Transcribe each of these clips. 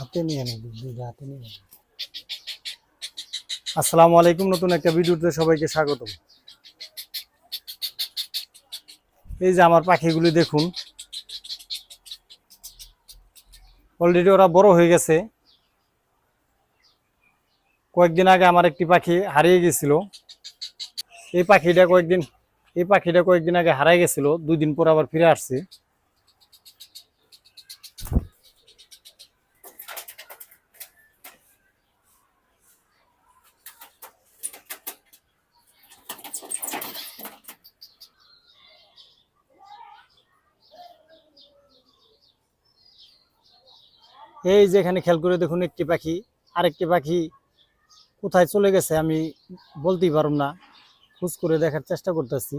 হাতে নিয়ে নে দুধ হাতে নিয়ে আসসালামু আলাইকুম, নতুন একটা ভিডিওতে সবাইকে স্বাগত এই যে আমার পাখিগুলি দেখুন। অলরেডি ওরা বড় হয়ে গেছে। কয়েকদিন আগে আমার একটি পাখি হারিয়ে গেছিল। এই পাখিটা কয়েকদিন এই পাখিটা কয়েকদিন আগে হারাই গেছিল। দুই দিন পর আবার ফিরে আসছে। এই যে এখানে খেয়াল করে দেখুন একটি পাখি, আরেকটি পাখি কোথায় চলে গেছে আমি বলতেই পারব না। খোঁজ করে দেখার চেষ্টা করতেছি।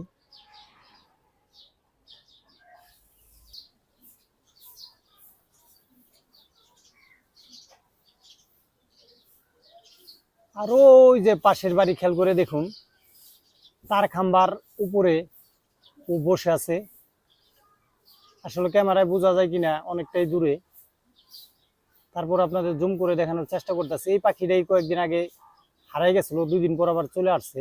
আর ওই যে পাশের বাড়ি খেয়াল করে দেখুন, তার খাম্বার উপরে ও বসে আছে। আসলে ক্যামেরায় বোঝা যায় কিনা অনেকটাই দূরে। তারপর আপনাদের জুম করে দেখানোর চেষ্টা করতেছে। এই পাখিটাই কয়েকদিন আগে হারাই গেছিল, দুই দিন পর আবার চলে আসছে।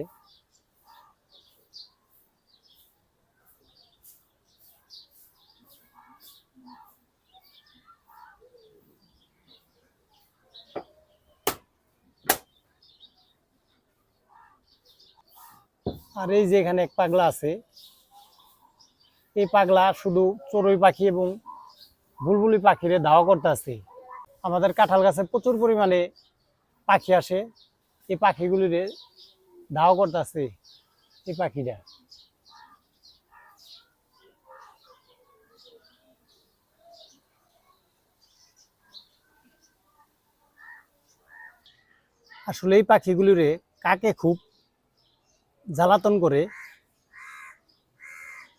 আর এই যে এখানে এক পাগলা আছে। এই পাগলা শুধু চড়ুই পাখি এবং বুলবুলি পাখিরে ধাওয়া করতেছে। আমাদের কাঁঠাল গাছে প্রচুর পরিমাণে পাখি আসে। এই পাখিগুলিরে ধাওয়া করতেছে এই পাখিরা। আসলে এই পাখিগুলিরে কাকে খুব জ্বালাতন করে?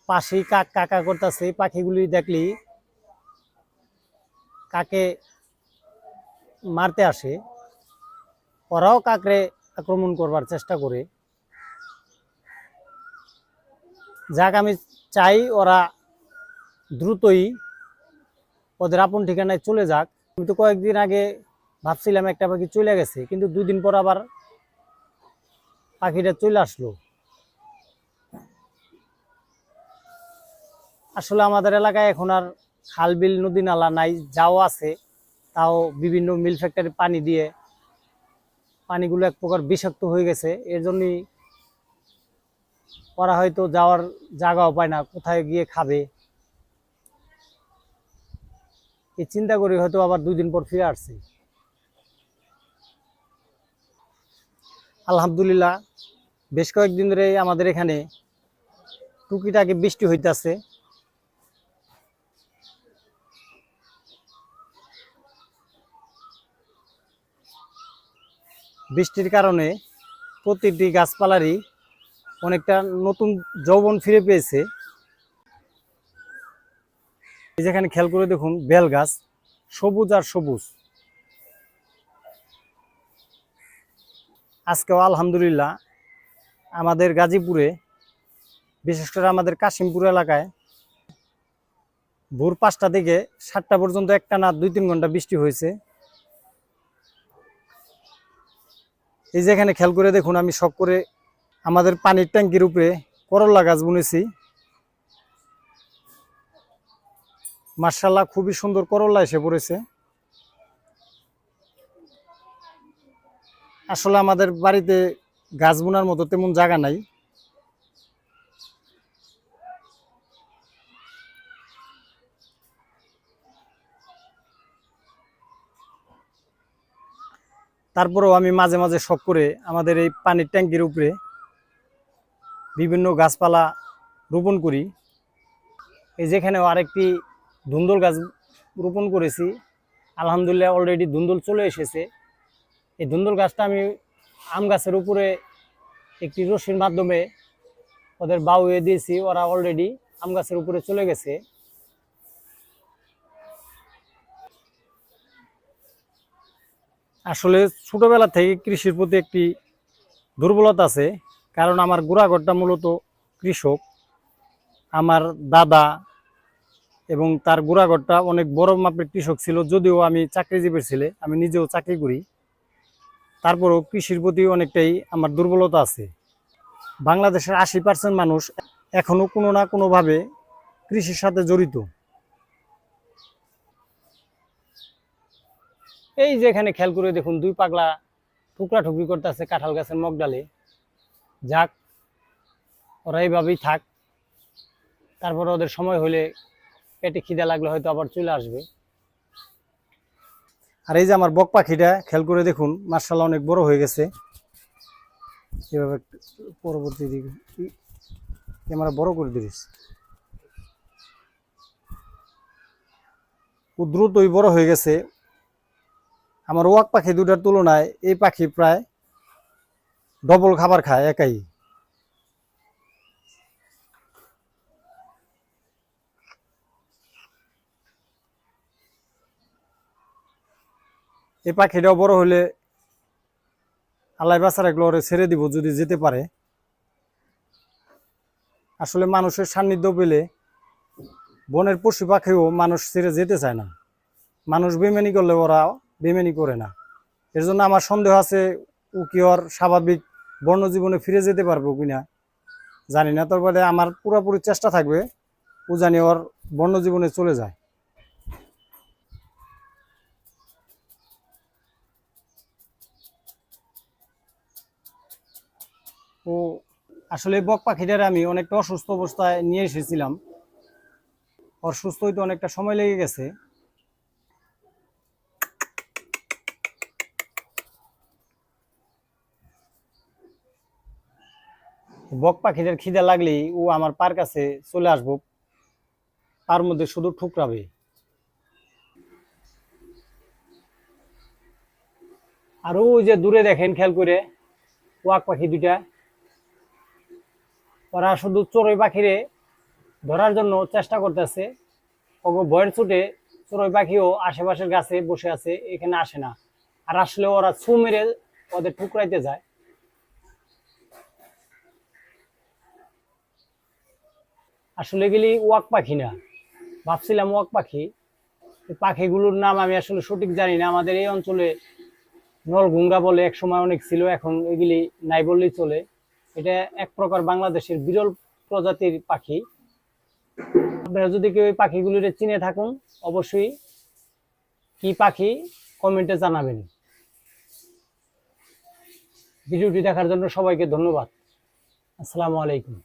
পাশেই কাক কাকা করতেছে, এই পাখিগুলি দেখলেই কাকে মারতে আসে, ওরাও কাকরে আক্রমণ করবার চেষ্টা করে। যাক, আমি চাই ওরা দ্রুতই ওদের আপন ঠিকানায় চলে যাক। আমি তো কয়েকদিন আগে ভাবছিলাম একটা পাখি চলে গেছে, কিন্তু দুদিন পর আবার পাখিটা চলে আসলো। আসলে আমাদের এলাকায় এখন আর খাল বিল, নদী নালা নাই, যাও আছে। তাও বিভিন্ন মিল ফ্যাক্টরি পানি দিয়ে পানিগুলো এক প্রকার বিষাক্ত হয়ে গেছে। এর জন্যই ওরা হয়তো যাওয়ার জায়গাও পায় না, কোথায় গিয়ে খাবে। এই চিন্তা করি হয়তো আবার দুই দিন পর ফিরে আসছে। আলহামদুলিল্লাহ, বেশ কয়েকদিন ধরে আমাদের এখানে টুকিটাকি বৃষ্টি হইতাছে। বৃষ্টির কারণে প্রতিটি গাছপালারই অনেকটা নতুন যৌবন ফিরে পেয়েছে। যেখানে খেয়াল করে দেখুন, বেল গাছ, সবুজ আর সবুজ। আজকেও আলহামদুলিল্লাহ আমাদের গাজীপুরে, বিশেষ করে আমাদের কাশিমপুর এলাকায়, ভোর পাঁচটা থেকে সাতটা পর্যন্ত একটা না দুই তিন ঘণ্টা বৃষ্টি হয়েছে। এই যে এখানে খেয়াল করে দেখুন, আমি শখ করে আমাদের পানির ট্যাঙ্কির উপরে করল্লা গাছ বুনেছি। মার্শাল্লাহ খুবই সুন্দর করল্লা এসে পড়েছে। আসলে আমাদের বাড়িতে গাছ বোনার মতো তেমন জায়গা নাই। তারপরেও আমি মাঝে মাঝে শখ করে আমাদের এই পানির ট্যাঙ্কির উপরে বিভিন্ন গাছপালা রোপণ করি। এই যেখানেও আরেকটি ধুন্দল গাছ রোপণ করেছি। আলহামদুলিল্লাহ অলরেডি ধুন্দল চলে এসেছে। এই ধুন্দল গাছটা আমি আম গাছের উপরে একটি রশির মাধ্যমে ওদের বাউয়ে দিয়েছি। ওরা অলরেডি আম গাছের উপরে চলে গেছে। আসলে ছোটোবেলা থেকে কৃষির প্রতি একটি দুর্বলতা আছে, কারণ আমার গোড়াঘরটা মূলত কৃষক। আমার দাদা এবং তার গোড়াঘরটা অনেক বড় মাপের কৃষক ছিল, যদিও আমি চাকরিজীবীর ছেলে, আমি নিজেও চাকরি করি। তারপরেও কৃষির প্রতি অনেকটাই আমার দুর্বলতা আছে। বাংলাদেশের আশি পার্সেন্ট মানুষ এখনও কোনো না কোনোভাবে কৃষির সাথে জড়িত। এই যে এখানে খেয়াল করে দেখুন, দুই পাগলা টুকরা টুকরি করতেছে কাঁঠাল গাছের মগডালে যাক, ওরা এইভাবেই থাক। তারপর ওদের সময় হলে পেটে খিদা লাগলে হয়তো আবার চলে আসবে। আর এই যে আমার বক পাখিটা, খেয়াল করে দেখুন মার্শাল অনেক বড় হয়ে গেছে। এভাবে পরবর্তী দিকে ক্যামেরা বড় করে দিস। ও দ্রুতই বড় হয়ে গেছে। আমার ওয়াক পাখি দুটার তুলনায় এই পাখি প্রায় ডবল খাবার খায় একাই। এই পাখিটাও বড় হলে আল্লাহ রাখলে ওরে ছেড়ে দিব যদি যেতে পারে। আসলে মানুষের সান্নিধ্য পেলে বনের পশু পাখিও মানুষ ছেড়ে যেতে চায় না। মানুষ বেমানি করলে ওরা বেমানি করে না। এর জন্য আমার সন্দেহ আছে ও কি ওর স্বাভাবিক বন্যজীবনে ফিরে যেতে পারব কিনা, জানি না। তারপরে আমার পুরোপুরি চেষ্টা থাকবে ও জানি ওর বন্যজীবনে চলে যায়। ও, আসলে বক পাখিটার আমি অনেকটা অসুস্থ অবস্থায় নিয়ে এসেছিলাম। ওর সুস্থ হইতে অনেকটা সময় লেগে গেছে। বক পাখিটার খিদে লাগলেই ও আমার পার কাছে চলে আসব। তার মধ্যে শুধু ঠুকরাবে। আর ওই যে দূরে দেখেন খেয়াল করে, ওয়াক পাখি দুইটা। ওরা শুধু চড়ুই পাখিরে ধরার জন্য চেষ্টা করতেছে। ওগো ভয়ের ছুটে চড়ুই পাখিও আশেপাশের গাছে বসে আছে, এখানে আসে না। আর আসলে ওরা ছু মেরে ওদের ঠুকরাইতে যায়। আসলে গেলি ওয়াক পাখি না। ভাবছিলাম ওয়াক পাখি। পাখিগুলোর নাম আমি আসলে সঠিক জানি না। আমাদের এই অঞ্চলে নলগুঙ্গা বলে এক সময় অনেক ছিল, এখন এগুলি নাই বললেই চলে। এটা এক প্রকার বাংলাদেশের বিরল প্রজাতির পাখি। আপনারা যদি কেউ এই পাখিগুলির চিনে থাকুন, অবশ্যই কি পাখি কমেন্টে জানাবেন। ভিডিওটি দেখার জন্য সবাইকে ধন্যবাদ। আসসালামু আলাইকুম।